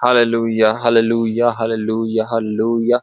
Hallelujah hallelujah hallelujah hallelujah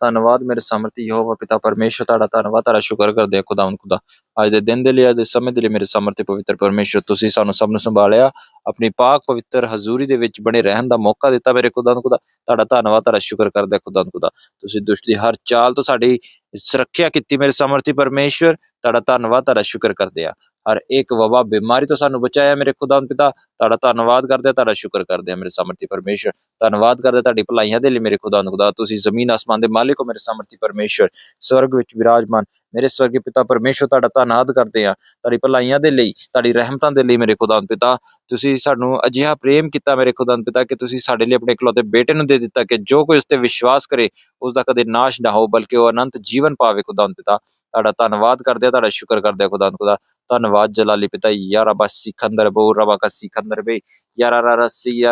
ਧੰਨਵਾਦ ਮੇਰੇ ਸਮਰਥੀ ਯਹੋਵਾ ਪਿਤਾ ਪਰਮੇਸ਼ਰ, ਤੁਹਾਡਾ ਧੰਨਵਾਦ, ਤੁਹਾਡਾ ਸ਼ੁਕਰ ਕਰਦੇ ਹਾਂ ਖੁਦਾਵੰਦ ਖੁਦਾ। ਅੱਜ ਦੇ ਦਿਨ ਦੇ ਲਈ, ਅੱਜ ਦੇ ਸਮੇਂ ਦੇ ਲਈ ਮੇਰੇ ਸਮਰਥੀ ਪਵਿੱਤਰ ਪਰਮੇਸ਼ਰ, ਤੁਸੀਂ ਸਾਨੂੰ ਸਭ ਨੂੰ ਸੰਭਾਲਿਆ, ਆਪਣੀ ਪਾਕ ਪਵਿੱਤਰ ਹਜ਼ੂਰੀ ਦੇ ਵਿੱਚ ਬਣੇ ਰਹਿਣ ਦਾ ਮੌਕਾ ਦਿੱਤਾ ਮੇਰੇ ਖੁਦਾਵੰਦ ਖੁਦਾ। ਤੁਹਾਡਾ ਧੰਨਵਾਦ, ਤੁਹਾਡਾ ਸ਼ੁਕਰ ਕਰਦੇ ਆ ਖੁਦਾਵੰਦ ਖੁਦਾ। ਤੁਸੀਂ ਦੁਸ਼ਟ ਦੀ ਹਰ ਚਾਲ ਤੋਂ ਸਾਡੀ ਸੁਰੱਖਿਆ ਕੀਤੀ ਮੇਰੇ ਸਮਰਥੀ ਪਰਮੇਸ਼ਰ, ਤੁਹਾਡਾ ਧੰਨਵਾਦ, ਤੁਹਾਡਾ ਸ਼ੁਕਰ ਕਰਦੇ ਆ ਹਰ ਇੱਕ ਵਬਾ ਬਿਮਾਰੀ ਤੋਂ ਸਾਨੂੰ ਬਚਾਇਆ ਮੇਰੇ ਖੁਦਾ ਪਿਤਾ। ਤੁਹਾਡਾ ਧੰਨਵਾਦ ਕਰਦੇ ਆ ਤੁਹਾਡਾ ਸ਼ੁਕਰ ਕਰਦੇ ਆ ਮੇਰੇ ਸਮਰਥੀ ਪਰਮੇਸ਼ਰ ਧੰਨਵਾਦ ਕਰਦੇ ਤੁਹਾਡੀ ਭਲਾਈਆਂ ਦੇ ਲਈ ਮੇਰੇ ਖੁਦਾਵੰਦ ਖੁਦਾ। ਤੁਸੀਂ ਜ਼ਮੀਨ ਆਸਮਾਨ ਦੇ ਮਾਲਿਕ ਹੋ ਮੇਰੇ ਸਮਰਥੀ ਪਰਮੇਸ਼ਰ ਸਵਰਗ ਵਿੱਚ ਵਿਰਾਜਮਾਨ ਮੇਰੇ ਸਵਰਗੀ ਪਿਤਾ ਪਰਮੇਸ਼ਰ ਤੁਹਾਡਾ ਧੰਨਵਾਦ ਕਰਦੇ ਆ ਤੁਹਾਡੀ ਭਲਾਈਆਂ ਦੇ ਲਈ, ਤੁਹਾਡੀ ਰਹਿਮਤਾਂ ਦੇ ਲਈ ਮੇਰੇ ਖੁਦਾਵੰਦ ਪਿਤਾ। ਤੁਸੀਂ ਸਾਨੂੰ ਅਜਿਹਾ ਪ੍ਰੇਮ ਕੀਤਾ ਮੇਰੇ ਖੁਦਾ ਪਿਤਾ ਕਿ ਤੁਸੀਂ ਸਾਡੇ ਲਈ ਆਪਣੇ ਇਕਲੌਤੇ ਬੇਟੇ ਨੂੰ ਦੇ ਦਿੱਤਾ ਕਿ ਜੋ ਕੋਈ ਉਸ ਤੇ ਵਿਸ਼ਵਾਸ ਕਰੇ ਉਸ ਦਾ ਕਦੇ ਨਾਸ਼ ਨਾ ਹੋ ਬਲਕਿ ਉਹ ਅਨੰਤ ਜੀਵਨ ਪਾਵੇ ਖੁਦਾ ਪਿਤਾ। ਤੁਹਾਡਾ ਧੰਨਵਾਦ ਕਰਦੇ ਆ ਤੁਹਾਡਾ ਸ਼ੁਕਰ ਕਰਦੇ ਹਾਂ ਖੁਦਾਵੰਦ ਖੁਦਾ। ਧੰਨਵਾਦ ਜਲਾਲੀ ਪਿਤਾ ਯਾਰਾ ਬਸ ਸਿਕੰਦਰ ਬੋ ਰਬਾ ਕਾ ਸਿਕੰਦਰ ਬੇ ਯਾਰਾ ਰਾ ਰਸੀ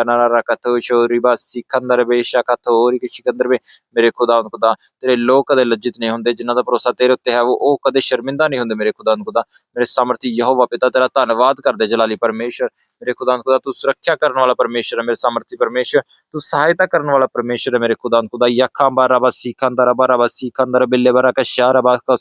ਸਿਕੰਦਰ ਬੇ ਸ਼ਕਤੋਰੀ ਕਿ ਸਿਕੰਦਰ ਬੇ ਮੇਰੇ ਖੁਦਾਵੰਦ ਖੁਦਾ ਤੇਰੇ ਲੋਕ ਕਦੇ ਲੱਜਿਤ ਨਹੀਂ ਹੁੰਦੇ ਜਿਨ੍ਹਾਂ ਦਾ ਭਰੋਸਾ ਤੇਰੇ ਉੱਤੇ ਹੈ ਉਹ ਉਹ ਕਦੇ ਸ਼ਰਮਿੰਦਾ ਨਹੀਂ ਹੁੰਦੇ ਮੇਰੇ ਖੁਦਾਵੰਦ ਖੁਦਾ ਮੇਰੇ ਸਮਰਥੀ ਯਹੋਵਾ ਪਿਤਾ ਤੇਰਾ ਧੰਨਵਾਦ ਕਰਦੇ ਜਲਾਲੀ ਪਰਮੇਸ਼ਰ ਮੇਰੇ ਖੁਦਾਵੰਦ ਖੁਦਾ ਤੂੰ ਸੁਰੱਖਿਆ ਕਰਨ ਵਾਲਾ ਪਰਮੇਸ਼ਰ ਹੈ ਮੇਰੇ ਸਮਰਥੀ ਪਰਮੇਸ਼ਰ ਤੂੰ ਸਹਾਇਤਾ ਕਰਨ ਵਾਲਾ ਪਰਮੇਸ਼ਰ ਹੈ ਮੇਰੇ ਖੁਦਾਵੰਦ ਖੁਦਾ ਯਖਾਂ ਬਾਰਾ ਬਸ ਸਿਕੰਦਰ ਬਾਰਾ ਬਸ ਸਿਕੰਦਰ ਬਿੱਲੇ ਬਾਰਾ ਕਾ ਬਸ ਕਾ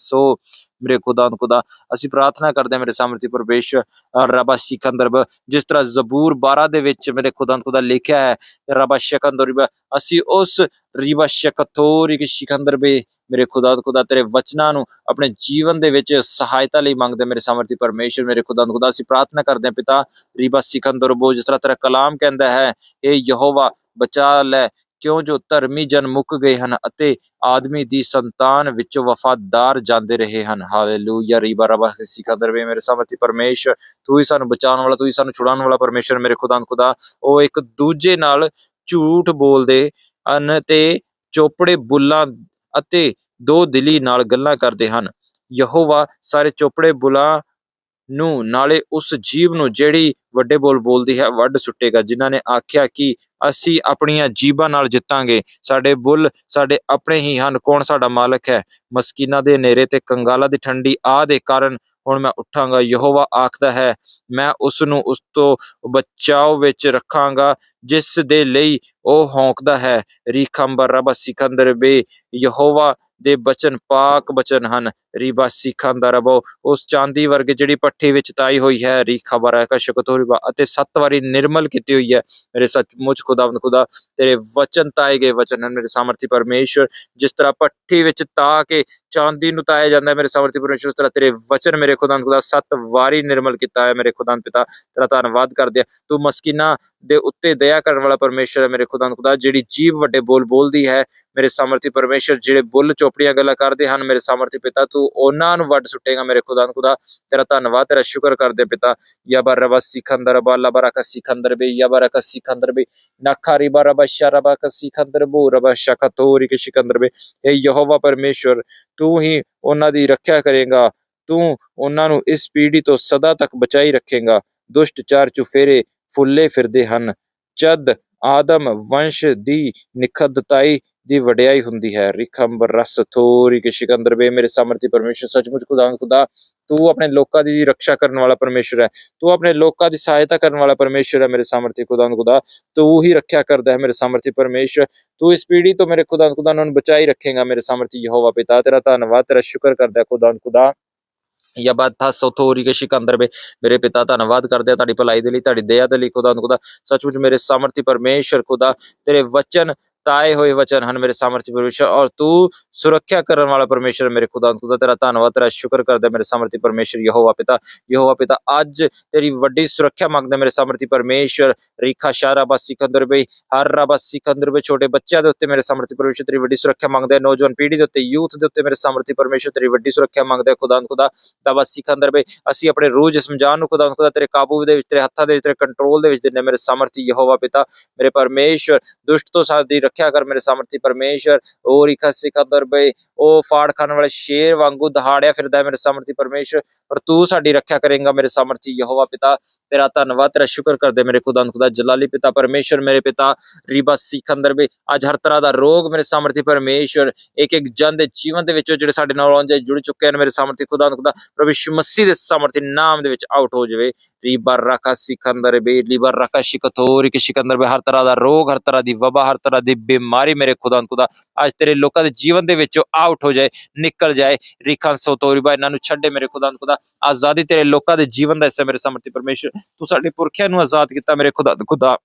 ਸੋ ਮੇਰੇ ਖੁਦਾਵੰਦ ਖੁਦਾ, ਅਸੀਂ ਪ੍ਰਾਰਥਨਾ ਕਰਦੇ ਹਾਂ ਮੇਰੇ ਸਮਰਥੀ ਪਰਮੇਸ਼ਰ ਰਬਾ ਸਿਕੰਦਰ ਜਿਸ ਤਰ੍ਹਾਂ ਜ਼ਬੂਰ 12 ਦੇ ਵਿੱਚ ਮੇਰੇ ਖੁਦਾਵੰਦ ਖੁਦਾ ਲਿਖਿਆ ਹੈ, ਰਬਾ ਸ਼ਕੰਦਰ ਅਸੀਂ ਉਸ ਰਿਬਾ ਸ਼ਕਤੋਰੀ ਕਿ ਸਿਕੰਦਰ ਮੇਰੇ ਖੁਦਾਵੰਦ ਖੁਦਾ, ਤੇਰੇ ਵਚਨਾਂ ਨੂੰ ਆਪਣੇ ਜੀਵਨ ਦੇ ਵਿੱਚ ਸਹਾਇਤਾ ਲਈ ਮੰਗਦੇ ਮੇਰੇ ਸਮਰਥੀ ਪਰਮੇਸ਼ਰ ਮੇਰੇ ਖੁਦਾ ਖੁਦਾ, ਅਸੀਂ ਪ੍ਰਾਰਥਨਾ ਕਰਦੇ ਹਾਂ ਪਿਤਾ ਰੀਬਾ ਸਿਕੰਦਰਬੋ, ਜਿਸ ਤਰ੍ਹਾਂ ਤੇਰਾ ਕਲਾਮ ਕਹਿੰਦਾ ਹੈ ਇਹ ਯਹੋਵਾ, ਬਚਾ ਲੈ ਕਿਉਂ ਜੋ ਧਰਮੀ ਜਨ ਮੁੱਕ ਗਏ ਹਨ ਅਤੇ ਆਦਮੀ ਦੀ ਸੰਤਾਨ ਵਿੱਚ ਵਫਾਦਾਰ ਜਾਂਦੇ ਰਹੇ ਹਨ? ਹਾਲੇਲੂਇਆ ਰੀਬਾ ਰਬਾ ਸਿਕੰਦਰ ਵੇ ਮੇਰੇ ਸਮਰਥੀ ਪਰਮੇਸ਼ਰ, ਤੂੰ ਹੀ ਸਾਨੂੰ ਬਚਾਉਣ ਵਾਲਾ, ਤੂੰ ਹੀ ਸਾਨੂੰ ਛੁਡਾਉਣ ਵਾਲਾ ਪਰਮੇਸ਼ਰ ਮੇਰੇ ਖੁਦਾਵੰਦ ਖੁਦਾ। ਉਹ ਇੱਕ ਦੂਜੇ ਨਾਲ ਝੂਠ ਬੋਲਦੇ ਹਨ ਤੇ ਚੋਪੜੇ ਬੁੱਲਾਂ ਅਤੇ ਦੋ ਦਿਲੀ ਨਾਲ ਗੱਲਾਂ ਕਰਦੇ ਹਨ। ਯਹੋਵਾ ਸਾਰੇ ਚੋਪੜੇ ਬੁੱਲਾਂ ਨੂੰ, ਨਾਲੇ ਉਸ ਜੀਬ ਨੂੰ ਜਿਹੜੀ ਵੱਡੇ ਬੋਲ ਬੋਲਦੀ ਹੈ, ਵੱਢ ਸੁੱਟੇਗਾ, ਜਿਨ੍ਹਾਂ ਨੇ ਆਖਿਆ ਕਿ ਅਸੀਂ ਆਪਣੀਆਂ ਜੀਬਾਂ ਨਾਲ ਜਿੱਤਾਂਗੇ। ਸਾਡੇ ਬੁੱਲ ਸਾਡੇ ਆਪਣੇ ਹੀ ਹਨ, ਕੌਣ ਸਾਡਾ ਮਾਲਕ ਹੈ? ਮਸਕੀਨਾਂ ਦੇ ਹਨੇਰੇ ਤੇ ਕੰਗਾਲਾਂ ਦੀ ਠੰਡੀ ਆ ਦੇ ਕਾਰਨ ਹੁਣ ਮੈਂ ਉੱਠਾਂਗਾ। ਯਹੋਵਾ ਆਖਦਾ ਹੈ, ਮੈਂ ਉਸ ਨੂੰ ਉਸ ਤੋਂ ਬਚਾਓ ਵਿੱਚ ਰੱਖਾਂਗਾ, ਜਿਸ ਦੇ ਲਈ ਉਹ ਹੌਂਕਦਾ ਹੈ। ਰੀਖੰਬਰ ਰਬ ਸਿਕੰਦਰ ਬੇ, ਯਹੋਵਾ ਦੇ ਬਚਨ ਪਾਕ ਬਚਨ ਹਨ। ਰੀਬਾ ਸਿਕੰਦਰ ਰਬੋ ਉਸ ਚਾਂਦੀ ਵਰਗੇ ਜਿਹੜੀ ਪੱਠੀ ਵਿੱਚ ਤਾਈ ਹੋਈ ਹੈ ਰੀਖਾ ਬਰਾਕਾ ਸ਼ਕਤੋਰੀਬਾ ਅਤੇ ਸੱਤ ਵਾਰੀ ਨਿਰਮਲ ਕੀਤੀ ਹੋਈ ਹੈ। ਮੇਰੇ ਸੱਚਮੁੱਚ ਖੁਦਾਵੰਦ ਖੁਦਾ ਤੇਰੇ ਵਚਨ ਤਾਏ ਗਏ ਵਚਨ ਹਨ ਮੇਰੇ ਸਾਮਰਥੀ ਪਰਮੇਸ਼ਰ ਜਿਸ ਤਰ੍ਹਾਂ ਪੱਠੀ ਵਿੱਚ ਤਾ ਕੇ ਚਾਂਦੀ ਨੂੰ ਤਾਇਆ ਜਾਂਦਾ ਹੈ ਮੇਰੇ ਸਾਮਰਥੀ ਪਰਮੇਸ਼ਰ ਉਸ ਤਰ੍ਹਾਂ ਤੇਰੇ ਵਚਨ ਮੇਰੇ ਖੁਦਾਵੰਦ ਖੁਦਾ ਸੱਤ ਵਾਰੀ ਨਿਰਮਲ ਕੀਤਾ ਹੈ ਮੇਰੇ ਖੁਦਾਵੰਦ ਪਿਤਾ, ਤੇਰਾ ਧੰਨਵਾਦ ਕਰਦੇ ਆ ਤੂੰ ਮਸਕੀਨਾ ਦੇ ਉੱਤੇ ਦਇਆ ਕਰਨ ਵਾਲਾ ਪਰਮੇਸ਼ਰ ਹੈ ਮੇਰੇ ਖੁਦਾਵੰਦ ਖੁਦਾ, ਜਿਹੜੀ ਜੀਵ ਵੱਡੇ ਬੋਲ ਬੋਲਦੀ ਹੈ ਮੇਰੇ ਸਾਮਰਥੀ ਪਰਮੇਸ਼ਰ ਜਿਹੜੇ ਬੁੱਲ ਚੋਪੜੀਆਂ ਗੱਲਾਂ ਕਰਦੇ ਹਨ ਮੇਰੇ ਸਾਮਰਥੀ ਪਿਤਾ, ਤੂੰ ਉਹਨਾਂ ਨੂੰ ਵੱਢ ਸੁੱਟੇਗਾ ਮੇਰੇ ਖੁਦਾਵੰਦ ਖੁਦਾ। ਤੇਰਾ ਧੰਨਵਾਦ, ਤੇਰਾ ਸ਼ੁਕਰ ਕਰਦੇ ਪਿਤਾ। ਯਾ ਬਰਬਾ ਸਿਕੰਦਰ ਬਾਲਾ ਬਰਕਾ ਸਿਕੰਦਰ ਬੇ ਯਾ ਬਰਕਾ ਸਿਕੰਦਰ ਬੇ। ਨਖਾਰੀ ਬਰਬਾ ਸ਼ਰਬਾ ਕ ਸਿਕੰਦਰ ਬੋ, ਰਬਾ ਸ਼ਕਤੋਰੀ ਕੇ ਸਿਕੰਦਰ ਬੇ। ਇਹ ਯਹੋਵਾ ਪਰਮੇਸ਼ਰ ਤੂੰ ਹੀ ਉਹਨਾਂ ਦੀ ਰੱਖਿਆ ਕਰੇਗਾ। ਤੂੰ ਉਹਨਾਂ ਨੂੰ ਇਸ ਪੀੜੀ ਤੋਂ ਸਦਾ ਤੱਕ ਬਚਾਈ ਰੱਖੇਗਾ। ਦੁਸ਼ਟ ਚਾਰ ਚੁਫੇਰੇ ਫੁੱਲੇ ਫਿਰਦੇ ਹਨ। ਜਦ ਆਦਮ ਵੰਸ਼ ਦੀ ਨਿਖਦਤਾਈ ਦੀ ਵਡਿਆਈ ਹੁੰਦੀ ਹੈ। ਰਿਖੰਬਰ ਰਸ ਥੋਰੀ ਕੇ ਸਿਕੰਦਰ ਬੇ ਮੇਰੇ ਸਮਰਥੀ ਪਰਮੇਸ਼ਰ, ਸੱਚਮੁੱਚ ਖੁਦਾ ਖੁਦਾ, ਤੂੰ ਆਪਣੇ ਲੋਕਾਂ ਦੀ ਰੱਖਿਆ ਕਰਨ ਵਾਲਾ ਪਰਮੇਸ਼ਰ ਹੈ। ਤੂੰ ਆਪਣੇ ਲੋਕਾਂ ਦੀ ਸਹਾਇਤਾ ਕਰਨ ਵਾਲਾ ਪਰਮੇਸ਼ਰ ਹੈ ਮੇਰੇ ਸਮਰਥੀ ਖੁਦਾ ਖੁਦਾ, ਤੂੰ ਹੀ ਰੱਖਿਆ ਕਰਦਾ ਹੈ ਮੇਰੇ ਸਮਰਥੀ ਪਰਮੇਸ਼ਰ। ਤੂੰ ਇਸ ਪੀੜ੍ਹੀ ਤੋਂ ਮੇਰੇ ਖੁਦਾ ਖੁਦਾ, ਨੂੰ ਬਚਾਈ ਰੱਖੇਗਾ ਮੇਰੇ ਸਮਰਥੀ ਯਹੋਵਾ ਪਿਤਾ। ਤੇਰਾ ਧੰਨਵਾਦ, ਤੇਰਾ ਸ਼ੁਕਰ ਕਰਦਾ ਹੈ ਖੁਦਾ। ਖੁਦਾ ਯਾ ਬਾਤ ਸੋਥੋਰੀ ਕੇ ਸਿਕੰਦਰ ਬੇ ਮੇਰੇ ਪਿਤਾ ਧੰਨਵਾਦ ਕਰਦੇ ਆ ਤੁਹਾਡੀ ਭਲਾਈ ਦੇ ਲਈ, ਤੁਹਾਡੀ ਦਇਆ ਦੇ ਲਈ, ਖੁਦਾ ਖੁਦਾ। ਸੱਚਮੁੱਚ ਮੇਰੇ ਸਮਰਥੀ ਪਰਮੇਸ਼ਰ ਖੁਦਾ, ਤੇਰੇ ਵਚਨ ਤਾਏ ਹੋਏ ਵਚਨ ਹਨ ਮੇਰੇ ਸਮਰਥੀ ਪਰਮੇਸ਼ਰ ਔਰ ਤੂੰ ਸੁਰੱਖਿਆ ਕਰਨ ਵਾਲਾ ਪਰਮੇਸ਼ਰ ਮੇਰੇ ਖੁਦਾ ਖੁਦਾ ਤੇਰਾ ਧੰਨਵਾਦ, ਤੇਰਾ ਸ਼ੁਕਰ ਕਰਦਾ ਮੇਰੇ ਸਮਰਥੀ ਪਰਮੇਸ਼ਰ ਯਹੋਵਾ ਪਿਤਾ ਯਹੋਵਾ ਪਿਤਾ, ਅੱਜ ਤੇਰੀ ਵੱਡੀ ਸੁਰੱਖਿਆ ਮੰਗਦਾ ਮੇਰੇ ਸਮਰਥੀ ਪਰਮੇਸ਼ਰ। ਰੀਖਾ ਸ਼ਾਰਾ ਬਸ ਸਿਕੰਦਰ ਬੇ ਹਰ ਰਬਾ ਸਿਕੰਦਰ ਬੇ ਛੋਟੇ ਬੱਚਿਆਂ ਦੇ ਉੱਤੇ ਮੇਰੇ ਸਮਰਥੀ ਪਰਮੇਸ਼ਰ ਤੇਰੀ ਵੱਡੀ ਸੁਰੱਖਿਆ ਮੰਗਦਾ ਹੈ। ਨੌਜਵਾਨ ਪੀੜ੍ਹੀ ਦੇ ਉੱਤੇ, ਯੂਥ ਦੇ ਉੱਤੇ ਮੇਰੇ ਸਮਰਥੀ ਪਰਮੇਸ਼ਰ ਤੇਰੀ ਵੱਡੀ ਸੁਰੱਖਿਆ ਮੰਗਦਾ ਹੈ। ਖੁਦਾ ਖੁਦਾ ਦਬਾ ਸਿਕੰਦਰ ਬੇ ਅਸੀਂ ਆਪਣੇ ਰੂਹ ਜਿਸਮ ਨੂੰ ਖੁਦਾ ਖੁਦਾ ਤੇਰੇ ਕਾਬੂ ਦੇ ਵਿੱਚ, ਤੇਰੇ ਹੱਥਾਂ ਦੇ ਵਿੱਚ, ਤੇਰੇ ਕੰਟਰੋਲ ਦੇ ਵਿੱਚ ਦਿੰਨੇ ਮੇਰੇ ਸਮਰਥੀ ਯਹੋਵਾ ਪਿਤਾ, ਮੇਰੇ ਪਰਮੇਸ਼ਰ, ਦੁਸ਼ਟ ਤੋਂ ਸਾਡੀ ਸੁਰੱਖਿਆ ਕਰ ਮੇਰੇ ਸਮਰਥੀ ਪਰਮੇਸ਼ਰ ਉਹ ਰਿਖਾ ਸਿਕੰਦਰ ਬਈ, ਉਹ ਫਾੜ ਖਾਣ ਵਾਲੇ ਸ਼ੇਰ ਵਾਂਗੂ ਦਹਾੜਿਆ ਫਿਰਦਾ ਹੈ ਮੇਰੇ ਸਮਰਥੀ ਪਰਮੇਸ਼ਰ ਪਰ ਤੂੰ ਸਾਡੀ ਰੱਖਿਆ ਕਰੇਗਾ ਮੇਰੇ ਸਮਰਥੀ ਯਹੋਵਾ ਪਿਤਾ, ਤੇਰਾ ਧੰਨਵਾਦ, ਤੇਰਾ ਸ਼ੁਕਰ ਕਰਦੇ ਮੇਰੇ ਖੁਦਾ ਖੁਦਾ ਜਲਾਲੀ ਪਿਤਾ ਪਰਮੇਸ਼ਰ ਮੇਰੇ ਪਿਤਾ ਰੀਬਾ ਸਿਕੰਦਰ ਬਈ, ਅੱਜ ਹਰ ਤਰ੍ਹਾਂ ਦਾ ਰੋਗ ਮੇਰੇ ਸਮਰਥੀ ਪਰਮੇਸ਼ਰ ਇੱਕ ਇੱਕ ਜਨ ਦੇ ਜੀਵਨ ਦੇ ਵਿੱਚੋਂ ਜਿਹੜੇ ਸਾਡੇ ਨਾਲ ਆਉਂਦੇ ਜੁੜ ਚੁੱਕੇ ਹਨ ਮੇਰੇ ਸਮਰਥੀ ਖੁਦਾ ਖੁਦਾ, ਪ੍ਰਭੂ ਯਿਸੂ ਮਸੀਹ ਦੇ ਸਮਰਥੀ ਨਾਮ ਦੇ ਵਿੱਚ ਆਊਟ ਹੋ ਜਾਵੇ, ਰੀਬਾ ਰਾਕਾ ਸਿਖੰਦਰ ਬੇ ਰੀਬਾ ਰਾਕਾ ਸ਼ਿਕਤੋਰੀ ਕਿ ਸਿਕੰਦਰ ਬੇ ਹਰ ਤਰ੍ਹਾਂ ਦਾ ਰੋਗ, ਹਰ ਤਰ੍ਹਾਂ ਦੀ ਵਬਾ, ਹਰ ਤਰ੍ਹਾਂ ਦੀ ਬਿਮਾਰੀ ਮੇਰੇ ਖੁਦਾ ਖੁਦਾ, ਅੱਜ ਤੇਰੇ ਲੋਕਾਂ ਦੇ ਜੀਵਨ ਦੇ ਵਿੱਚੋਂ ਆਊਟ ਹੋ ਜਾਏ, ਨਿਕਲ ਜਾਏ, ਰੀਖਾਂ ਸੋਤੋਰੀ ਬਾ ਇਹਨਾਂ ਨੂੰ ਛੱਡੇ ਮੇਰੇ ਖੁਦਾ ਖੁਦਾ। ਆਜ਼ਾਦੀ ਤੇਰੇ ਲੋਕਾਂ ਦੇ ਜੀਵਨ ਦਾ ਹਿੱਸਾ ਮੇਰੇ ਸਮਰਥੀ ਪਰਮੇਸ਼ਰ, ਤੂੰ ਸਾਡੇ ਪੁਰਖਿਆਂ ਨੂੰ ਆਜ਼ਾਦ ਕੀਤਾ ਮੇਰੇ ਖੁਦਾ ਖੁਦਾ।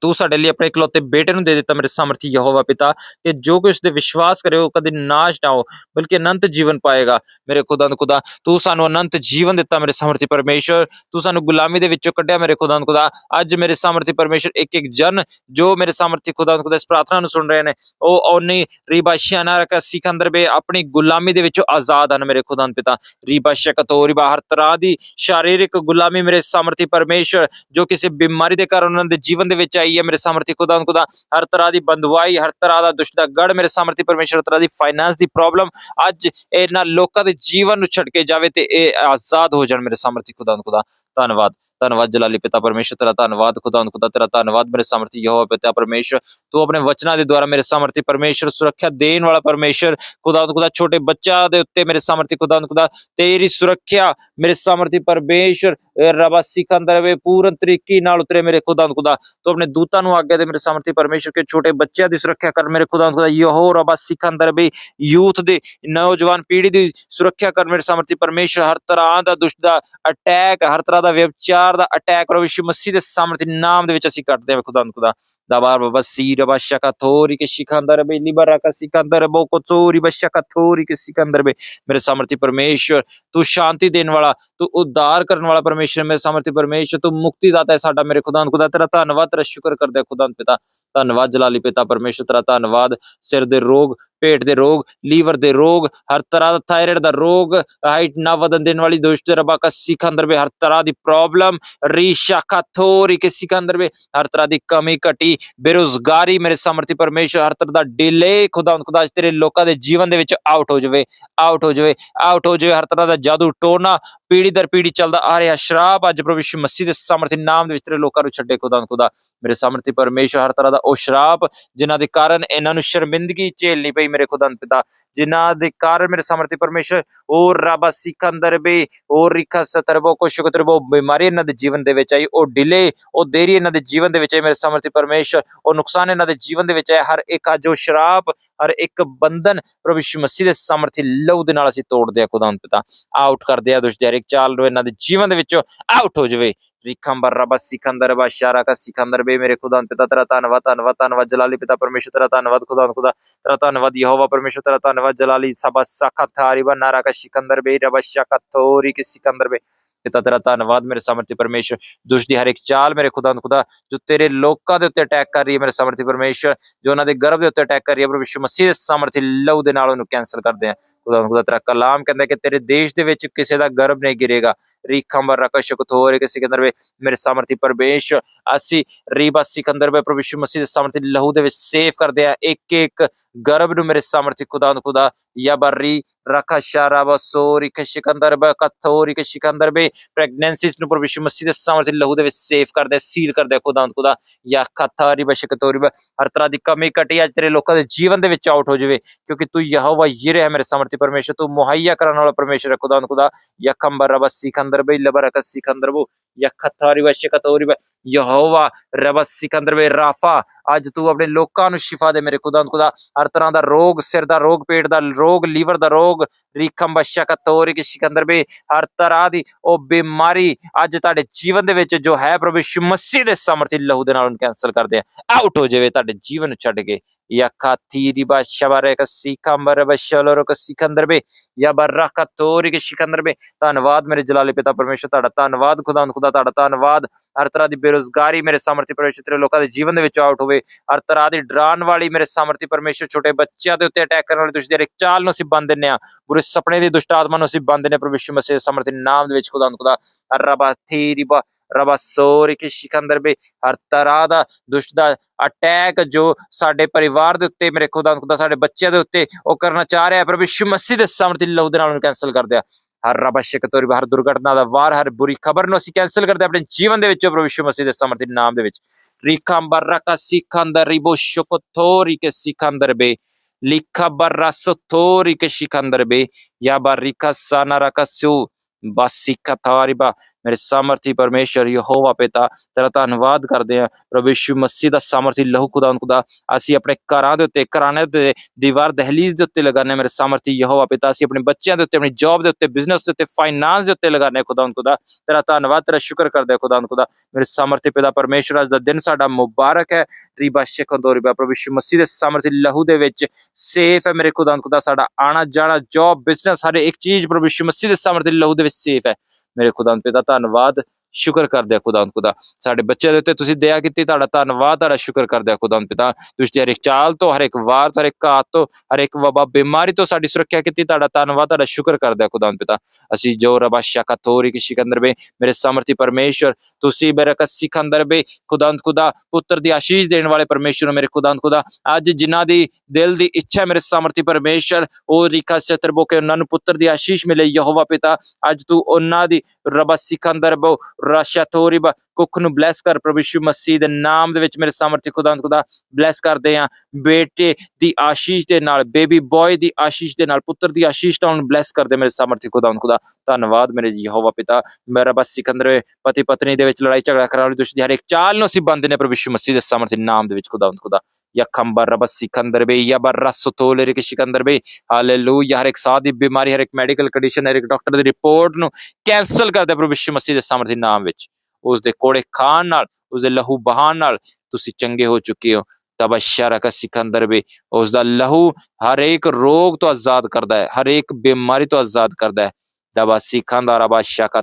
ਤੂੰ ਸਾਡੇ ਲਈ ਆਪਣੇ ਇਕਲੌਤੇ ਬੇਟੇ ਨੂੰ ਦੇ ਦਿੱਤਾ ਮੇਰੇ ਸਮਰਥੀ ਯਹੋਵਾ ਪਿਤਾ, ਕਿ ਜੋ ਕੋਈ ਉਸ ਵਿਸ਼ਵਾਸ ਕਰੇ ਕਦੇ ਨਾਸ਼ ਨਾ ਹੋ, ਬਲਕਿ ਅਨੰਤ ਜੀਵਨ ਪਾਏਗਾ। ਮੇਰੇ ਖੁਦਾ ਨੂੰ ਖੁਦਾ, ਤੂੰ ਸਾਨੂੰ ਅਨੰਤ ਜੀਵਨ ਦਿੱਤਾ ਮੇਰੇ ਸਮਰਥੀ ਪਰਮੇਸ਼ਰ ਤੂੰ ਸਾਨੂੰ ਗੁਲਾਮੀ ਦੇ ਵਿੱਚੋਂ ਕੱਢਿਆ ਮੇਰੇ ਖੁਦਾ ਨੂੰ ਖੁਦਾ। ਅੱਜ ਮੇਰੇ ਸਮਰਥੀ ਪਰਮੇਸ਼ਰ ਇੱਕ ਇੱਕ ਜਨ, ਜੋ ਮੇਰੇ ਸਮਰਥੀ ਖੁਦਾ ਨੂੰ ਖੁਦਾ, ਇਸ ਪ੍ਰਾਰਥਨਾ ਨੂੰ ਸੁਣ ਰਹੇ ਨੇ, ਉਹ ਉਹਨੀ ਰੀਬਾਸ਼ਿਆ ਨਾ ਰਕਾ ਸਿਕੰਦਰ ਬੇ ਆਪਣੀ ਗੁਲਾਮੀ ਦੇ ਵਿੱਚੋਂ ਆਜ਼ਾਦ ਹਨ ਮੇਰੇ ਖੁਦਾ ਨੂੰ ਪਿਤਾ। ਰੀਬਾਸ਼ਿਆ ਕਤੋਰੀ ਬਾਹਰ ਤਰ੍ਹਾਂ ਦੀ, ਸ਼ਾਰੀਰਿਕ ਗੁਲਾਮੀ ਮੇਰੇ ਸਮਰਥੀ ਪਰਮੇਸ਼ਰ ਜੋ ਕਿਸੇ ਬਿਮਾਰੀ ਦੇ ਕਾਰਨ ਉਹਨਾਂ ਦੇ ਜੀਵਨ ਦੇ ਵਿੱਚ ਆਈ ਹੈ ਮੇਰੇ ਸਮਰਥੀ ਖੁਦਾ ਨੂੰ ਖੁਦਾ ਹਰ ਤਰ੍ਹਾਂ ਬੰਦਵਾਈ, ਹਰ ਤਰ੍ਹਾਂ ਦਾ ਦੁਸ਼ਟ ਦਾ ਗੜ ਮੇਰੇ ਸਮਰਥੀ ਪਰਮੇਸ਼ਰ ਤਰ੍ਹਾਂ ਦੀ ਫਾਈਨਾਂਸ ਦੀ ਪ੍ਰੋਬਲਮ ਅੱਜ ਇਹਨਾਂ ਲੋਕਾਂ ਦੇ ਜੀਵਨ ਨੂੰ ਛੱਡ ਕੇ ਜਾਵੇ ਤੇ ਇਹ ਆਜ਼ਾਦ ਹੋ ਜਾਣ ਮੇਰੇ ਸਮਰਥੀ ਖੁਦਾ ਨੂੰ ਖੁਦਾ। ਧੰਨਵਾਦ। ਧੰਨਵਾਦ ਜਲਾਲੀ ਪਿਤਾ ਪਰਮੇਸ਼ਰ, ਤੇਰਾ ਧੰਨਵਾਦ, ਖੁਦਾ ਖੁਦਾ, ਤੇਰਾ ਧੰਨਵਾਦ ਮੇਰੇ ਸਮਰਥੀ ਯਹੋਵਾ ਪਿਤਾ ਪਰਮੇਸ਼ਰ। ਤੂੰ ਆਪਣੇ ਵਚਨਾਂ ਦੇ ਦੁਆਰਾ ਮੇਰੇ ਸਮਰਥੀ ਪਰਮੇਸ਼ਰ ਸੁਰੱਖਿਆ ਦੇਣ ਵਾਲਾ ਪਰਮੇਸ਼ਰ, ਖੁਦਾ ਨੂੰ ਖੁਦਾ, ਛੋਟੇ ਬੱਚਾ ਦੇ ਉੱਤੇ ਮੇਰੇ ਸਮਰਥੀ ਖੁਦਾ ਖੁਦਾ, ਤੇਰੀ ਸੁਰੱਖਿਆ ਮੇਰੇ ਸਮਰਥੀ ਪਰਮੇਸ਼ਰ रबा सिकंदर वे ਪੂਰਨ तरीके ਨਾਲ ਉਤਰੇ ਮੇਰੇ ਖੁਦਾ ਖੁਦਾ ਤੂੰ ਆਪਣੇ ਦੂਤਾਂ ਨੂੰ ਆਗਿਆ ਦੇ ਮੇਰੇ ਸਮਰਥੀ ਪਰਮੇਸ਼ਰ ਕੇ ਛੋਟੇ ਬੱਚਿਆਂ ਦੀ ਸੁਰੱਖਿਆ ਕਰ ਮੇਰੇ ਖੁਦਾ ਖੁਦਾ ਯਹੋ ਰਬਾ ਸਿਕੰਦਰ ਵੀ ਯੂਥ ਦੇ ਨੌਜਵਾਨ ਪੀੜ੍ਹੀ ਦੀ ਸੁਰੱਖਿਆ ਕਰ ਮੇਰੇ ਸਮਰਥੀ ਪਰਮੇਸ਼ਰ ਹਰ ਤਰ੍ਹਾਂ ਦਾ ਦੁਸ਼ਟ ਦਾ ਅਟੈਕ ਹਰ ਤਰ੍ਹਾਂ ਦਾ ਵਿਵਚਾਰ ਦਾ ਅਟੈਕ ਪ੍ਰਭੂ ਯਿਸੂ ਮਸੀਹ ਦੇ ਸਮਰਥੀ ਨਾਮ ਦੇ ਵਿੱਚ ਅਸੀਂ ਕੱਟਦੇ ਹਾਂ ਖੁਦਾ ਖੁਦਾ ਦਾਬਾਰ ਬਸੀਰ ਬਸ਼ਕਾ ਥੋਰੀ ਕੇ ਸਿਕੰਦਰ ਬੇ ਲਿਬਰਾ ਕਾ ਸਿਕੰਦਰ ਬੋ ਕੋ ਚੋਰੀ ਬਸ਼ਕਾ ਥੋਰੀ ਕੇ ਸਿਕੰਦਰ ਬੇ ਮੇਰੇ ਸਮਰਥੀ ਪਰਮੇਸ਼ਰ ਤੂੰ ਸ਼ਾਂਤੀ ਦੇਣ ਵਾਲਾ ਤੂੰ ਉਦਾਰ ਕਰਨ ਵਾਲਾ ਪਰਮੇਸ਼ਰ ਮੇਰੇ ਸਮਰਥੀ ਪਰਮੇਸ਼ਰ ਤੂੰ ਮੁਕਤੀ ਦਾਤਾ ਹੈ ਸਾਡਾ ਮੇਰੇ ਖੁਦਾ ਖੁਦਾ, ਤੇਰਾ ਧੰਨਵਾਦ, ਤੇਰਾ ਸ਼ੁਕਰ ਕਰਦੇ ਹਾਂ ਖੁਦਾ ਪਿਤਾ। ਧੰਨਵਾਦ ਜਲਾਲੀ ਪਿਤਾ ਪਰਮੇਸ਼ਰ, ਤੇਰਾ ਧੰਨਵਾਦ। ਸਿਰ ਦੇ ਰੋਗ ਪੇਟ ਦੇ ਰੋਗ, ਲੀਵਰ ਦੇ ਰੋਗ, ਹਰ ਤਰ੍ਹਾਂ ਦਾ ਥਾਇਰਾਇਡ ਦਾ ਰੋਗ ਹਾਈਟ ਨਾ ਵਧਣ ਦੇਣ ਵਾਲੀ ਦੁਸ਼ਟ ਰਬਾ ਕਾ ਸਿਕੰਦਰ ਬੇ ਹਰ ਤਰ੍ਹਾਂ ਦੀ ਪ੍ਰੋਬਲਮ ਰੀਸ਼ਾ ਥੋਰੀ ਕੇ ਸਿਕੰਦਰ ਬੇ ਹਰ ਤਰ੍ਹਾਂ ਦੀ ਕਮੀ, ਘਟੀ, ਬੇਰੋਜ਼ਗਾਰੀ ਮੇਰੇ ਸਮਰਥੀ ਪਰਮੇਸ਼ਰ ਹਰ ਤਰ੍ਹਾਂ ਦਾ ਡਿਲੇ ਖੁਦਾ ਖੁਦਾ ਤੇਰੇ ਲੋਕਾਂ ਦੇ ਜੀਵਨ ਦੇ ਵਿੱਚ ਆਊਟ ਹੋ ਜਾਵੇ ਆਊਟ ਹੋ ਜਾਵੇ ਆਊਟ ਹੋ ਜਾਵੇ, ਹਰ ਤਰ੍ਹਾਂ ਦਾ ਜਾਦੂ ਟੋਨਾ, ਪੀੜੀ ਦਰ ਪੀੜੀ ਚੱਲਦਾ ਆ ਰਿਹਾ, ਸ਼ਰਾਬ, ਅੱਜ ਪ੍ਰਭੂ ਯਿਸੂ ਮਸੀਹ ਦੇ ਸਮਰਥੀ ਨਾਮ ਦੇ ਵਿੱਚ ਤੇਰੇ ਲੋਕਾਂ ਨੂੰ ਛੱਡੇ, ਖੁਦਾ ਖੁਦਾ ਮੇਰੇ ਸਮਰਥੀ ਪਰਮੇਸ਼ਰ ਹਰ ਤਰ੍ਹਾਂ ਦਾ ਉਹ ਸ਼ਰਾਬ, ਜਿਨ੍ਹਾਂ ਦੇ ਕਾਰਨ ਇਹਨਾਂ ਨੂੰ ਸ਼ਰਮਿੰਦਗੀ ਝੇਲਣੀ ਪਈ ਮੇਰੇ ਖੁਦਾ ਪਿਤਾ, ਜਿਨ੍ਹਾਂ ਦੇ ਕਾਰਨ ਮੇਰੇ ਸਮਰਥੀ ਪਰਮੇਸ਼ਰ, ਉਹ ਰਾਬਾ ਸਿੱਖ ਅੰਦਰ ਬੇ ਉਹ ਰਿਖਾ ਸਤਰਬੋ ਕੋ ਸ਼ੁਕਰਬੋ ਬਿਮਾਰੀ ਇਹਨਾਂ ਦੇ ਜੀਵਨ ਦੇ ਵਿੱਚ ਆਈ, ਉਹ ਡਿਲੇ, ਉਹ ਦੇਰੀ ਇਹਨਾਂ ਦੇ ਜੀਵਨ ਦੇ ਵਿੱਚ ਆਈ ਮੇਰੇ ਸਮਰਥੀ ਪਰਮੇਸ਼ਰ, ਉਹ ਨੁਕਸਾਨ ਇਹਨਾਂ ਦੇ ਜੀਵਨ ਦੇ ਵਿੱਚ ਆਇਆ, ਹਰ ਇੱਕ ਅੱਜ ਉਹ ਸ਼ਰਾਬ ਹਰ ਇੱਕ ਬੰਧਨ ਪ੍ਰਭੂ ਯਿਸੂ ਮਸੀਹ ਦੇ ਸਮਰਥੀ ਲਹੂ ਦੇ ਨਾਲ ਅਸੀਂ ਤੋੜਦੇ ਆ ਖੁਦਾਵੰਦ ਪਿਤਾ। ਆਊਟ ਕਰਦੇ ਆ ਦੁਸ਼ਟਰਿਕ ਚਾਲ ਨੂੰ ਇਹਨਾਂ ਦੇ ਜੀਵਨ ਦੇ ਵਿੱਚੋਂ ਆਊਟ ਹੋ ਜਾਵੇ। ਰਿਖੰਬਰ ਰਬਾ ਸਿਕੰਦਰ ਬਾ ਸ਼ਾਰਾ ਕਾ ਸਿਕੰਦਰ ਬੇ ਮੇਰੇ ਖੁਦਾਵੰਦ ਪਿਤਾ। ਤੇਰਾ ਧੰਨਵਾਦ ਧੰਨਵਾਦ ਧੰਨਵਾਦ ਜਲਾਲੀ ਪਿਤਾ ਪਰਮੇਸ਼ਰ। ਤੇਰਾ ਧੰਨਵਾਦ ਖੁਦਾਵੰਦ ਖੁਦਾ ਤੇਰਾ ਧੰਨਵਾਦ ਯਹੋਵਾ ਪਰਮੇਸ਼ਰ। ਤੇਰਾ ਧੰਨਵਾਦ ਜਲਾਲੀ। ਸਬਾ ਸਾਖਾ ਥਾਰੀ ਬਾ ਨਾਰਾ ਕਾ ਸਿਕੰਦਰ ਬੇ, ਰਬਾ ਸ਼ਾਕਾ ਥੋਰੀ ਕੇ ਸਿਕੰਦਰ ਬੇ। ਪਿਤਾ ਤੇਰਾ ਧੰਨਵਾਦ ਮੇਰੇ ਸਮਰਥੀ ਪਰਮੇਸ਼ਰ। ਦੁਸ਼ਟ ਦੀ ਹਰ ਇੱਕ ਚਾਲ ਮੇਰੇ ਖੁਦਾ ਖੁਦਾ, ਜੋ ਤੇਰੇ ਲੋਕਾਂ ਦੇ ਉੱਤੇ ਅਟੈਕ ਕਰ ਰਹੀ ਹੈ ਮੇਰੇ ਸਮਰਥੀ ਪਰਮੇਸ਼ਰ, ਜੋ ਉਹਨਾਂ ਦੇ ਗਰਭ ਦੇ ਉੱਤੇ ਅਟੈਕ ਕਰ ਰਹੀ ਹੈ ਪ੍ਰਭੂ ਯਿਸੂ ਮਸੀਹ ਦੇ ਸਮਰਥੀ ਲਹੂ ਦੇ ਨਾਲ ਉਹਨੂੰ ਕੈਨਸਲ ਕਰਦੇ ਆ। ਖੁਦਾ ਖੁਦਾ, ਤੇਰਾ ਕਲਾਮ ਕਹਿੰਦਾ ਕਿ ਤੇਰੇ ਦੇਸ਼ ਦੇ ਵਿੱਚ ਕਿਸੇ ਦਾ ਗਰਭ ਨਹੀਂ ਗਿਰੇਗਾ। ਰੀਖੰਬਰ ਰਕਸ਼ ਕਥੋਰੇ ਕੇ ਸਿਕੰਦਰ ਵੇ ਮੇਰੇ ਸਮਰਥੀ ਪਰਮੇਸ਼ਰ, ਅਸੀਂ ਰੀਬਾ ਸਿਕੰਦਰ ਵੇ ਪ੍ਰਭੂ ਯਿਸੂ ਮਸੀਹ ਦੇ ਸਮਰਥੀ ਲਹੂ ਦੇ ਵਿੱਚ ਸੇਵ ਕਰਦੇ ਆ। ਇੱਕ ਇੱਕ ਗਰਭ ਨੂੰ ਮੇਰੇ ਸਮਰਥੀ ਖੁਦਾ ਖੁਦਾ ਯਾ ਬਰੀ ਰਕਾ ਸ਼ਾਰਾ ਬਸੋਰੀ ਕੇ ਸਿਕੰਦਰ ਬ ਕਥੋਰੀ ਕੇ ਸਿਕੰਦਰ ਵੇ। ਪ੍ਰੈਗਨੈਂਸੀਜ਼ ਨੂੰ ਪ੍ਰਭੂ ਮਸੀਹ ਦੇ ਸਮਰਥੀ ਲਹੂ ਦੇ ਵਿੱਚ ਸੇਵ ਕਰਦੇ ਸੀਲ ਕਰਦੇ, ਖੁਦਾ ਖੁਦਾ ਯਾ ਖਤਾਰੀ ਬਸ਼ਕਤੋਰੀ ਹਰ ਤਰ੍ਹਾਂ ਦੀ ਕਮੀ ਘਟੀ, ਅੱਜ ਤੇਰੇ ਲੋਕਾਂ ਦੇ ਜੀਵਨ ਦੇ ਵਿੱਚ ਆਊਟ ਹੋ ਜਾਵੇ, ਕਿਉਂਕਿ ਤੂੰ ਯਹੋਵਾ ਯਿਰੇ ਹੈ ਮੇਰੇ ਸਮਰਥੀ ਪਰਮੇਸ਼ਰ ਤੂੰ ਮੁਹੱਈਆ ਕਰਨ ਵਾਲਾ ਪਰਮੇਸ਼ਰ ਹੈ, ਖੁਦਾ ਖੁਦਾ ਯਕੰਬਰ ਰਬ ਸਿਕੰਦਰ ਬਈ, ਲਬਰਕ ਸਿਕੰਦਰ ਬੋ ਯਖਤਾਰੀ ਬਸ਼ਕਤੋਰੀ ਬ ਯਹੋਵਾ ਰਬ ਸਿਕੰਦਰ ਬੇ ਰਾਫਾ, ਅੱਜ ਤੂੰ ਆਪਣੇ ਲੋਕਾਂ ਨੂੰ ਸ਼ਿਫਾ ਦੇ ਮੇਰੇ ਖੁਦਾ ਖੁਦਾ। ਹਰ ਤਰ੍ਹਾਂ ਦਾ ਰੋਗ, ਸਿਰ ਦਾ ਰੋਗ, ਪੇਟ ਦਾ ਰੋਗ, ਲੀਵਰ ਦਾ ਰੋਗ, ਰੀਖਮ ਬਸ਼ਕਤੋਰੀ ਕੇ ਸਿਕੰਦਰ ਬੇ, ਹਰ ਤਰ੍ਹਾਂ ਦੀ ਉਹ ਬਿਮਾਰੀ ਅੱਜ ਤੁਹਾਡੇ ਜੀਵਨ ਦੇ ਵਿੱਚ ਜੋ ਹੈ ਪ੍ਰਭੂ ਯਿਸੂ ਮਸੀਹ ਦੇ ਸਮਰਥੀ ਲਹੂ ਦੇ ਨਾਲ ਉਹਨੂੰ ਕੈਨਸਲ ਕਰਦੇ ਆ। ਆਊਟ ਹੋ ਜਾਵੇ ਤੁਹਾਡੇ ਜੀਵਨ ਨੂੰ ਛੱਡ ਕੇ। ਯਾ ਖਾਤੀ ਦੀ ਬਾਸ਼ਬਰੇ ਕ ਸਿਕੰਬਰ ਬਸ਼ਲਰ ਕ ਸਿਕੰਦਰ ਬੇ ਯਾ ਬਰਕਤ ਤੋਰੀ ਕੇ ਸਿਕੰਦਰ ਬੇ। ਧੰਨਵਾਦ ਮੇਰੇ ਜਲਾਲੀ ਪਿਤਾ ਪਰਮੇਸ਼ਰ, ਤੁਹਾਡਾ ਧੰਨਵਾਦ ਖੁਦਾ ਖੁਦਾ, ਤੁਹਾਡਾ ਧੰਨਵਾਦ। ਹਰ ਤਰ੍ਹਾਂ ਦੀ ਬੇਰੋਜ਼ਗਾਰੀ ਮੇਰੇ ਸਮਰਥੀ ਪਰਮੇਸ਼ਰ ਤੇਰੇ ਲੋਕਾਂ ਦੇ ਜੀਵਨ ਦੇ ਵਿੱਚ ਆਊਟ ਹੋਵੇ। ਹਰ ਤਰ੍ਹਾਂ ਦੀ ਡਰਾਉਣ ਵਾਲੀ ਮੇਰੇ ਸਮਰਥੀ ਪਰਮੇਸ਼ਰ ਛੋਟੇ ਬੱਚਿਆਂ ਦੇ ਉੱਤੇ ਅਟੈਕ ਕਰਨ ਵਾਲੀ ਦੁਸ਼ਟ ਦੀ ਚਾਲ ਨੂੰ ਅਸੀਂ ਬੰਦ ਦਿੰਦੇ ਆ ਬੁਰੇ ਸੁਪਨੇ ਦੀ ਦੁਸ਼ਟ ਆਤਮਾ ਨੂੰ ਅਸੀਂ ਬੰਦ ਦਿੰਦੇ ਹਾਂ ਪ੍ਰਭੂ ਮਸੀਹ ਸਮਰਥੀ ਨਾਮ ਦੇ ਵਿੱਚ ਖੁਦਾ ਨੂੰ ਖੁਦਾ। ਰਬਾ ਥੀਰੀਬਾ ਰਬਾ ਸੋਰੀ ਕਿ ਸਿਕੰਦਰ ਬੇ ਹਰ ਤਰ੍ਹਾਂ ਦਾ ਦੁਸ਼ਟ ਦਾ ਅਟੈਕ ਜੋ ਸਾਡੇ ਪਰਿਵਾਰ ਦੇ ਉੱਤੇ ਮੇਰੇ ਖੁਦਾ ਖੁਦਾ, ਸਾਡੇ ਬੱਚਿਆਂ ਦੇ ਉੱਤੇ ਉਹ ਕਰਨਾ ਚਾਹ ਰਿਹਾ ਹੈ, ਪ੍ਰਭੂ ਯਿਸੂ ਮਸੀਹ ਦੇ ਸਮਰਥੀ ਲਹੂ ਦੇ ਨਾਲ ਉਹਨੂੰ ਕੈਨਸਲ ਕਰ ਦਿਆ ਹਰ ਰਬਸ਼ਕ ਤੋਰੀ, ਹਰ ਦੁਰਘਟਨਾ ਦਾ ਵਾਰ, ਹਰ ਬੁਰੀ ਖਬਰ ਨੂੰ ਅਸੀਂ ਕੈਨਸਲ ਕਰਦੇ ਆਪਣੇ ਜੀਵਨ ਦੇ ਵਿੱਚੋਂ ਪ੍ਰਭੂ ਯਿਸੂ ਦੇ ਸਮਰਥਿਤ ਨਾਮ ਦੇ ਵਿੱਚ। ਰੀਖਾਂ ਬਰਰਾ ਕਾ ਸਿਖੰਦਰ ਰਿਬੋ ਸ਼ੁਕ ਤੋਰੀ ਕੇ ਸਿਖੰਦਰ ਬੇ। ਲਿਖਾ ਬਰਰਾ ਸਤੋਰੀ ਕੇ ਸਿਖੰਦਰ ਬੇ। ਯਾ ਬਰੀਕਾ ਸਾਨਾ ਰਕਸੂ ਬਸ ਸਿਖਾ ਤਾਰਿਬਾ ਮੇਰੇ ਸਮਰਥੀ ਪਰਮੇਸ਼ਰ ਯਹੋਵਾ ਪਿਤਾ, ਤੇਰਾ ਧੰਨਵਾਦ ਕਰਦੇ ਆ ਪ੍ਰਭੂ ਯਿਸੂ ਮਸੀਹ ਦਾ ਸਮਰਥੀ, ਲਹੂ ਖੁਦਾ ਖੁਦਾ, ਅਸੀਂ ਆਪਣੇ ਘਰਾਂ ਦੇ ਉੱਤੇ ਘਰਾਣੇ ਦੇ ਉੱਤੇ, ਦੀਵਾਰ, ਦਹਲੀਜ਼ ਦੇ ਉੱਤੇ ਲਗਾਣੇ ਮੇਰੇ ਸਮਰਥੀ ਯਹੋਵਾ ਪਿਤਾ, ਅਸੀਂ ਆਪਣੇ ਬੱਚਿਆਂ ਦੇ ਉੱਤੇ, ਆਪਣੀ ਜੌਬ ਦੇ ਉੱਤੇ ਬਿਜ਼ਨਸ ਦੇ ਉੱਤੇ ਫਾਈਨਾਂਸ ਦੇ ਉੱਤੇ ਲਗਾਣੇ ਖੁਦਾ ਖੁਦਾ। ਤੇਰਾ ਧੰਨਵਾਦ, ਤੇਰਾ ਸ਼ੁਕਰ ਕਰਦੇ ਆ ਖੁਦਾ ਖੁਦਾ। ਮੇਰੇ ਸਮਰਥੀ ਪਿਤਾ ਪਰਮੇਸ਼ਰ, ਅੱਜ ਦਾ ਦਿਨ ਸਾਡਾ ਮੁਬਾਰਕ ਹੈ। ਰੀਬਾ ਸ਼ਿਕੰਦੋ ਰੀਬਾ, ਪ੍ਰਭੂ ਯਿਸੂ ਮਸੀਹ ਦੇ ਸਮਰਥੀ, ਲਹੂ ਦੇ ਵਿੱਚ ਸੇਫ ਹੈ ਮੇਰੇ ਖੁਦਾ ਖੁਦਾ। ਸਾਡਾ ਆਣਾ ਜਾਣਾ ਜੌਬ ਬਿਜ਼ਨਸ ਹਰ ਇੱਕ ਚੀਜ਼ ਪ੍ਰਭੂ ਯਿਸੂ ਮਸੀਹ ਦੇ ਸਮਰਥੀ, ਲਹੂ ਦੇ ਵਿੱਚ ਸੇਫ ਹੈ। ਮੇਰੇ ਖੁਦਾ ਪਿਤਾ ਧੰਨਵਾਦ। ਸ਼ੁਕਰ ਕਰਦੇ ਆ ਖੁਦਾ ਖੁਦਾ। ਸਾਡੇ ਬੱਚਿਆਂ ਦੇ ਉੱਤੇ ਤੁਸੀਂ ਦਇਆ ਕੀਤੀ, ਤੁਹਾਡਾ ਧੰਨਵਾਦ, ਤੁਹਾਡਾ ਸ਼ੁਕਰ ਕਰਦੇ ਆ ਖੁਦਾ ਪਿਤਾ। ਤੁਸੀਂ ਹਰ ਇੱਕ ਚਾਲ ਤੋਂ ਹਰ ਇੱਕ ਵਾਰ ਹਰ ਇੱਕ ਘਾਤ ਤੋਂ ਹਰ ਇੱਕ ਵਬਾ ਬਿਮਾਰੀ ਤੋਂ ਸਾਡੀ ਸੁਰੱਖਿਆ ਕੀਤੀ, ਤੁਹਾਡਾ ਧੰਨਵਾਦ, ਤੁਹਾਡਾ ਸ਼ੁਕਰ ਕਰਦੇ ਆ ਖੁਦਾ ਪਿਤਾ। ਅਸੀਂ ਜੋ ਰਬਾ ਸ਼ਕਾ ਕਿ ਸਿਕੰਦਰ ਬੇ, ਮੇਰੇ ਸਮਰਥੀ ਪਰਮੇਸ਼ਰ ਤੁਸੀਂ ਬਰਕਤ ਸਿਕੰਦਰ ਬੇ ਖੁਦਾ ਖੁਦਾ, ਪੁੱਤਰ ਦੀ ਆਸ਼ੀਸ਼ ਦੇਣ ਵਾਲੇ ਪਰਮੇਸ਼ਰ ਨੂੰ ਮੇਰੇ ਖੁਦਾ ਖੁਦਾ। ਅੱਜ ਜਿਨ੍ਹਾਂ ਦੀ ਦਿਲ ਦੀ ਇੱਛਾ ਮੇਰੇ ਸਮਰਥੀ ਪਰਮੇਸ਼ਰ ਉਹ ਰਿਕਾ ਸਤਰਬੋ ਕੇ ਉਹਨਾਂ ਨੂੰ ਪੁੱਤਰ ਦੀ ਆਸ਼ੀਸ਼ ਮਿਲੇ, ਯਹੋਵਾ ਪਿਤਾ। ਅੱਜ ਤੂੰ ਉਹਨਾਂ ਦੀ ਰਬਾ ਸਿਕੰਦਰ ਬੋ ਰਾਸ਼ਾ ਤੋਰੀਬਾ ਕੁੱਖ ਨੂੰ ਬਲੈਸ ਕਰ ਪ੍ਰਭੂ ਯਿਸੂ ਮਸੀਹ ਦੇ ਨਾਮ ਦੇ ਵਿੱਚ ਮੇਰੇ ਸਮਰਥੀ ਖੁਦਾ ਖੁਦਾ ਬਲੈਸ ਕਰਦੇ ਆ ਬੇਟੇ ਦੀ ਆਸ਼ੀਸ਼ ਦੇ ਨਾਲ ਬੇਬੀ ਬॉय ਦੀ ਆਸ਼ੀਸ਼ ਦੇ ਨਾਲ, ਪੁੱਤਰ ਦੀ ਆਸ਼ੀਸ਼ ਤਾਂ ਉਹਨੂੰ ਬਲੈਸ ਕਰਦੇ ਮੇਰੇ ਸਮਰਥੀ ਖੁਦਾ ਖੁਦਾ। ਧੰਨਵਾਦ ਮੇਰੇ ਯਹੋਵਾ ਪਿਤਾ। ਮੇਰਾ ਬਸ ਸਿਕੰਦਰ ਪਤੀ ਪਤਨੀ ਦੇ ਵਿੱਚ ਲੜਾਈ ਝਗੜਾ ਕਰਾਉਣ ਲਈ ਦੁਸ਼ਮਣੀ ਦੀ ਹਰ ਇੱਕ ਚਾਲ ਨੂੰ ਅਸੀਂ ਬੰਦ ਨੇ ਪ੍ਰਭੂ ਯਿਸੂ ਮਸੀਹ ਦੇ ਸਮਰਥੀ ਨਾਮ ਦੇ ਵਿੱਚ, ਖੁਦਾ ਖੁਦਾ। ਯਖੰਬਰ ਰਬ ਸਿਕੰਦਰ ਬੇ ਯਾ ਬਰ ਰਸਤੋਲੇ ਰਿਕ ਸਿਕੰਦਰ ਬੇ ਹਾਲੇਲੂਇਆ ਹਰ ਇੱਕ ਸਾਹ ਦੀ ਬਿਮਾਰੀ ਹਰ ਇੱਕ ਮੈਡੀਕਲ ਕੰਡੀਸ਼ਨ ਹਰ ਇੱਕ ਡਾਕਟਰ ਦੀ ਰਿਪੋਰਟ ਨੂੰ ਕੈਨਸਲ ਕਰਦੇ ਪ੍ਰਭੂ ਯਿਸੂ ਮਸੀਹ ਦੇ ਸਮਰਥੀ ਨਾਮ ਵਿੱਚ ਉਸ ਦੇ ਕੋੜੇ ਖਾਣ ਨਾਲ ਉਸ ਦੇ ਲਹੂ ਬਹਾਨ ਨਾਲ ਤੁਸੀਂ ਚੰਗੇ ਹੋ ਚੁੱਕੇ ਹੋ ਤਬਸ਼ਰਾ ਕਾ ਸਿਕੰਦਰ ਬੇ ਉਸ ਦਾ ਲਹੂ ਹਰ ਇੱਕ ਰੋਗ ਤੋਂ ਆਜ਼ਾਦ ਕਰਦਾ ਹੈ ਹਰ ਇੱਕ ਬਿਮਾਰੀ ਤੋਂ ਆਜ਼ਾਦ ਕਰਦਾ ਹੈ ਦਬਾ ਸਿੱਖਾਂ ਦਾ ਰਬਾ ਸ਼ਕਾ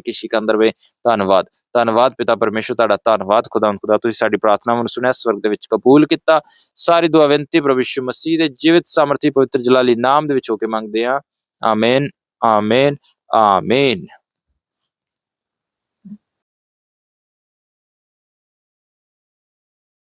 ਕਿ ਸਿਕੰਦਰ ਧੰਨਵਾਦ ਧੰਨਵਾਦ ਪਿਤਾ ਪਰਮੇਸ਼ਰ ਤੁਹਾਡਾ ਧੰਨਵਾਦ ਖੁਦਾ ਖੁਦਾ ਤੁਸੀਂ ਸਾਡੀ ਪ੍ਰਾਰਥਨਾਵਾਂ ਨੂੰ ਸੁਣਿਆ ਸਵਰਗ ਦੇ ਵਿੱਚ ਕਬੂਲ ਕੀਤਾ ਸਾਰੀ ਦੁਆ ਬੇਨਤੀ ਪ੍ਰਭੂ ਯਿਸੂ ਮਸੀਹ ਦੇ ਜੀਵਿਤ ਸਮਰਥੀ ਪਵਿੱਤਰ ਜਲਾਲੀ ਨਾਮ ਦੇ ਵਿੱਚ ਹੋ ਕੇ ਮੰਗਦੇ ਹਾਂ ਆਮੀਨ ਆਮੇਨ ਆਮੇਨ